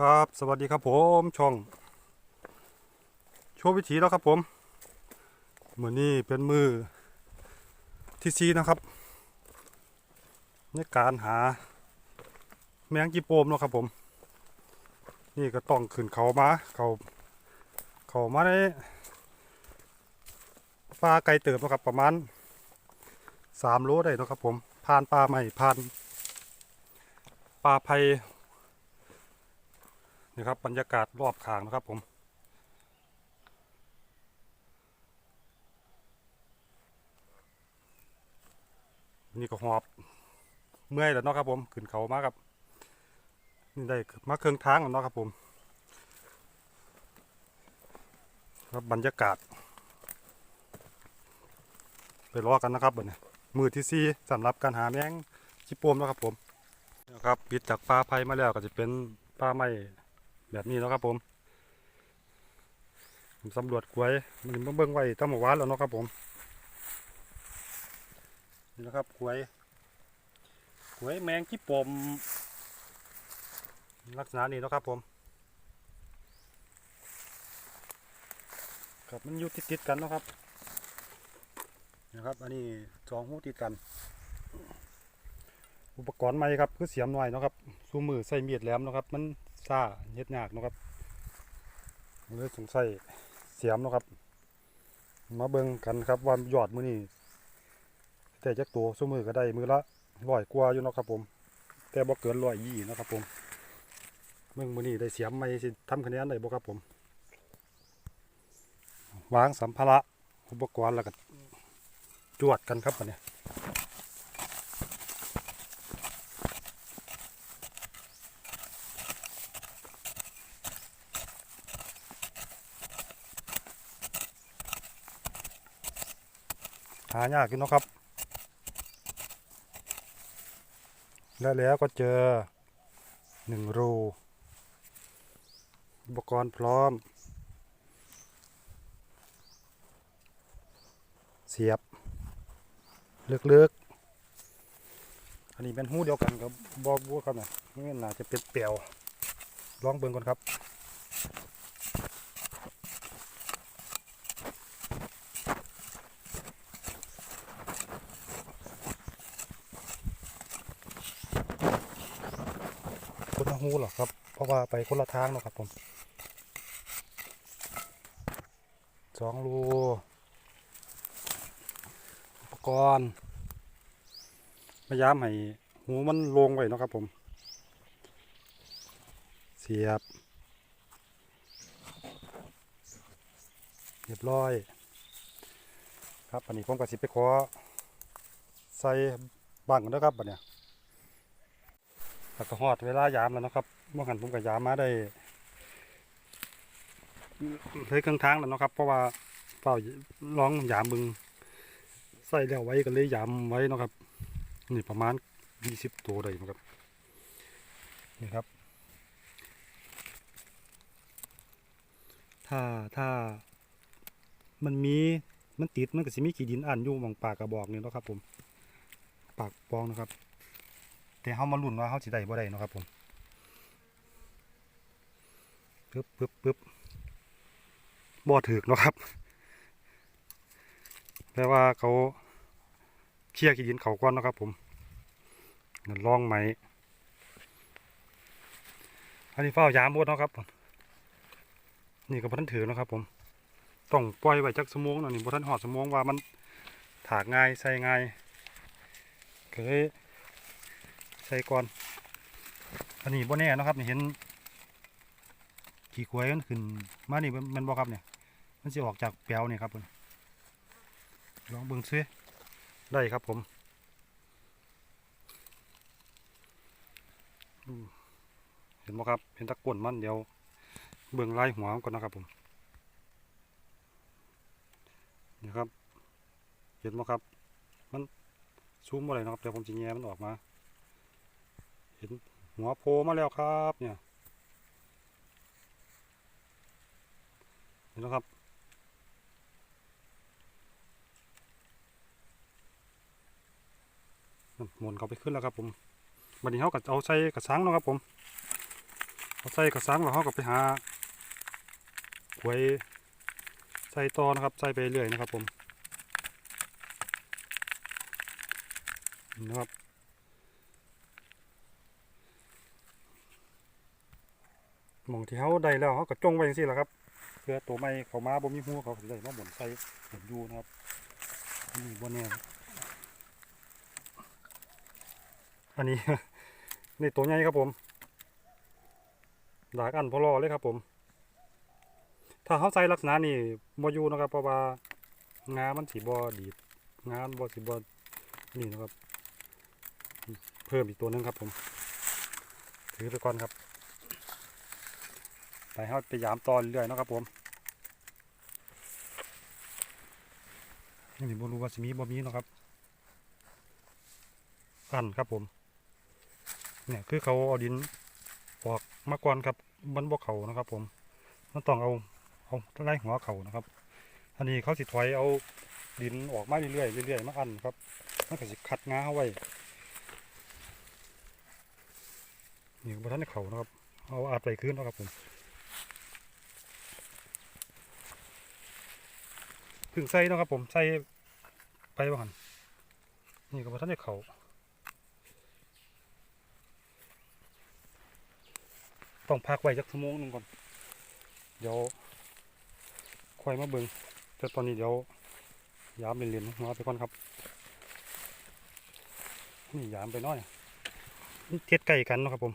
ครับ สวัสดีครับผมช่องโชว์วิถีแล้วครับผมเหมือนี้เป็นมือที่ซีนะครับ ในการหาแมงจีโปมเนาะครับผม นี่ก็ต้องขึ้นเขามาเขาเขามาในป่าไกลเติบนะครับประมาณสามโลได้นะครับผมผ่านป่าใหม่ผ่านป่าไผ่ นี่ครับบรรยากาศรอบขางนะครับผมนี่ก็หอบเมื่อยแล้วเนาะครับผมขึ้นเขามาครับนี่ได้มาเครื่องทางแล้วเนาะครับผมครับบรรยากาศ ไปรอกันนะครับบัดนี้มือที่สี่สำหรับการหาแมงชิปโปมนะครับผมนะครับปิดจากปลาไผ่มาแล้วก็จะเป็นปลาไม้ แบบนี้เนาะครับผมผมสำรวจกล้วยมันเบิ่งไว้ตั้งหมู่วานแล้วเนาะครับผมนี่นะครับกล้วยกล้วยแมงขี้ปมลักษณะนี้เนาะครับผมครับมันอยู่ติดกันเนาะครับนะครับอันนี้สองหูติดกัน อุปกรณ์ใหม่ครับคือเสียมหน่อยเนาะครับซูมือใส่มีดแหลมเนาะครับมัน ซ่าเฮ็ดยากนะครับเลยสงสัยเสียมนะครับ มาเบิ่งกันครับว่ายอดมือนี่แต่จักตัวซูมือก็ได้มือละร้อยกว่าอยู่เนาะครับผม แต่บ่เกินร้อยยี่นะครับผมเบิ่งมือนี่ได้เสียมใหม่สิทำคะแนนได้บ่ครับผม วางสัมภาระอุปกรณ์แล้วก็จวดกันครับอันเนี้ หายากอยู่นะครับ แล้วแล้วก็เจอหนึ่งรู อุปกรณ์พร้อม เสียบเลือกๆ อันนี้เป็นหู้เดียวกันกับบอกบัวครับเนี่ยนี่น่าจะเป็นเปียวลองเบิ่งก่อนครับ คนละหูหรอกครับ เพราะว่าไปคนละทางเนาะครับผมสองรูอุปกรณ์พยายามให้หูมันลงไว้เนาะครับผม เสียบ เรียบร้อย ครับอันนี้ผมก็สิไปขอใส่บังนนะครับบัดเนี้ย แล้วก็ฮอดเวลายามแล้วนะครับเมื่อหันผมก็ยามมาได้เลยครึ่งทางแล้วนะครับ เพราะว่าเฝ้าร้องยามบึงใส่แล้วไว้ก็เลยยามไว้นะครับ นี่ประมาณยี่สิบตัวได้มั้งครับนี่ครับ ถ้าถ้ามันมีมันติดมันก็สิมีขี้ดินอันอยู่บางปากกระบอกนี่นะครับผม ปากปองนะครับ แต่เฮามาลุ้นว่าเฮาสิได้บ่ได้เนาะครับผมปึ๊บปึ๊บปึ๊บบ่ถึกเนาะครับแปลว่าเขาเคลียร์ขี้ดินเขาก่อนเนาะครับผมนั่นลองไหมอันนี้เฝ้ายามบดเนาะครับผมนี่ก็บ่ทันถือเนาะครับผมต้องปล่อยไว้จักชั่วโมงเนาะนี่บ่ทันฮอดชั่วโมงว่ามันถากง่ายใส่ง่ายก็เลย ใส่ก่อนอันนี้บ่แน่นะครับนี่เห็น ขี่ควายมันขึ้น มานี่มันมันบ่ครับเนี่ย มันสิออกจากแปลวนี่ครับเพิ่นลองเบิ่งซิได้ครับผมเห็นบ่ครับเห็นตะกวนมันเดี๋ยวเบิ่งลายหัวก่อนนะครับผมนี่ครับ เห็นบ่ครับ มันซูมบ่ได้เนะครับเดี๋ยวผมจะแง้มันออกมา ห็นหัวโผล่มาแล้วครับเนี่ยเห็นแล้วครับหมุนเขาไปขึ้นแล้วครับผมบัดนี้เขาก็เอาใส่กระสังเนาะครับผมเอาใส่กระสังแล้วเขาก็ไปหาหวยใส่ต่อนะครับใส่ไปเรื่อยนะครับผมนี่นะครับ หมองที่เขาได้แล้วเขาก็จงไว้อย่างนี้แหละครับเพื่อตัวไม้เขามาบ่มีหัวเขาสิได้มาหมุนใส่หมุนอยู่นะครับนี่บ่แน่ครับอันนี้นี่ตัวใหญ่ครับผมดากอันพอรอเลยครับผม ถ้าเขาใส่ลักษณะนี้บ่อยู่นะครับเพราะว่างามันสิบ่ดีดงามันบ่สิบ่นี่นะครับ เพิ่มอีกตัวหนึงครับผม ถือไปก่อนครับ ไปเขาไปยามตอนเรื่อยนะครับผมนี่บ่รู้ว่าสิมีบ่มีนะครับอันครับผม เนี่ยคือเขาเอาดินออกมาก่อนครับมันบ่เขานะครับ ผมมันต้องเอาเอาไล่หัวเขานะครับ อันนี้เขาสิถอยเอาดินออกมาเรื่อยๆเรื่อยๆมาอันครับมันก็สิขัดงาเอาไว้นี่บ่ทันเขานะครับ เอาอาดไปคืนนะครับผม พึ่งใส่นะครับผมใส่ไปว่าหันนี่ก็บ่ทันได้เขาต้องพักไว้จักชั่วโมงหนึงก่อน เดี๋ยวค่อยมาเบิงแต่ตอนนี้เดี๋ยวยามเรียนๆหัวไปก่อนครับ นี่ยามไปน้อยเทียดใกล้กันนะครับผม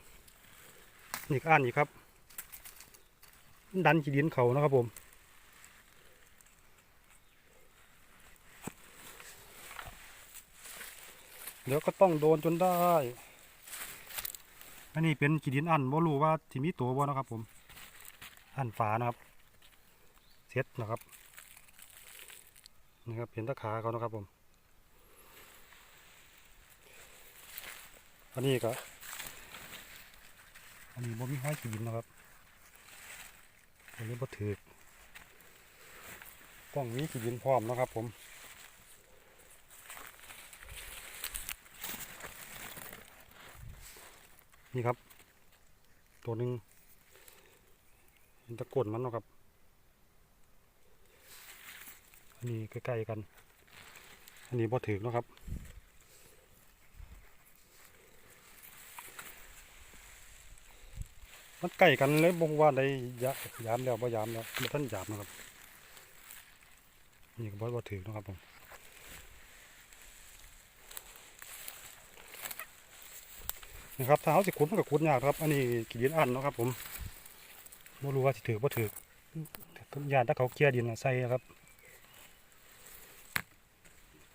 นี่ก็อ่านอีกครับ ดันขีดินเขานะครับผม เดี๋ยวก็ต้องโดนจนได้ อันนี้เป็นขีดินอันบ่รู้ว่าที่มีตัวบ่นะครับ ผม อันฝานะครับเซ็ตนะครับนี่ครับ เห็นตะขาเขานะครับผม อันนี้ก็อันนี้บ่มีห้อยขีดินนะครับอันนี้บ่ถือต้องมีขีดินพร้อมนะครับ ผม นี่ครับ ตัวหนึ่งเห็นตะกรนมันเนาะครับ อันนี้ใกล้ๆกัน อันนี้บ่ถึกเนาะครับ มันใกล้กันเลยบ่งว่าได้ยยามแล้วบ่ยามแล้วบ่ทันยามนะครับ นี่ก็บ่บ่ถึกเนะครับผม นะครับถ้าเขาสิขุดมันก็ขุดยากครับ อันนี้กีดินอันเนาะครับ ผมบ่รู้ว่าสิถือบ่าถือญาติถ้าเขาเกลียดินใส่ครับ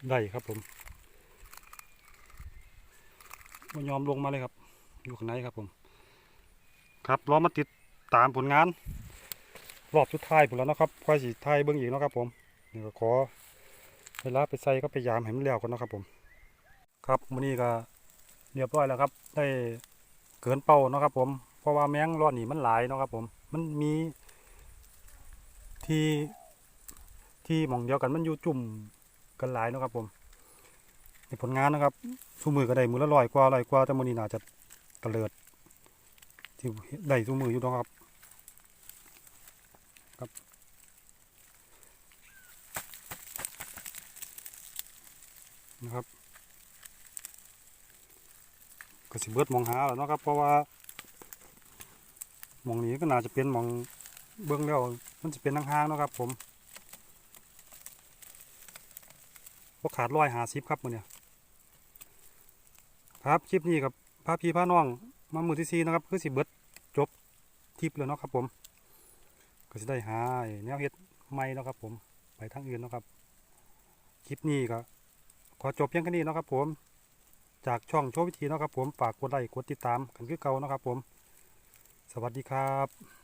ได้ครับผมบ่ยอมลงมาเลยครับ อยู่ข้างในครับผม ครับรอมาติดตามผลงาน รอบสุดท้ายผลแล้วนะครับค่อยสิท้ายเบิ่งอีกนะครับ ผมนี่ก็ขอเวลาไปใส่ก็พยายามให้มันแล้วกันนะครับผม ครับมื้อนี้ก็ เรียบร้อยแล้วครับ ได้เกินเป้านะครับ ผม เพราะว่าแมงรอดนี่มันหลายนะครับ ผม มันมีที่ที่หมองเดียวกันมันอยู่จุ่มกันหลายนะครับ ผมในผลงานนะครับสู้มือก็ได้มือละร้อยกว่าร้อยกว่าแต่มือนี้น่าจะตะเลิดที่ได้สู้มืออยู่นะครับครับนะครับ ก็สิเบิดมองหาแล้วเนาะครับ เพราะว่ามองนี้ก็น่าจะเป็นมองเบื้องแล้วมันจะเป็นทางห่างเนาะครับ ผมพวกขาดร้อยหาสิบครับมือเนี่ยครับคลิปนี้กับพาพี่พาน้องมามือที่ซีนะครับคือสิเบิดจบทิปแล้วเนาะครับ ผม ก็จะได้หาแนวเฮ็ดใหม่เนาะครับ ผมไปทางอื่นเนาะครับ คลิปนี้ก็ขอจบเพียงแค่นี้เนาะครับ ผม จากช่องโชว์วิธีนะครับผมฝากกดไลค์กดติดตามกันคือเก่านะครับผม สวัสดีครับ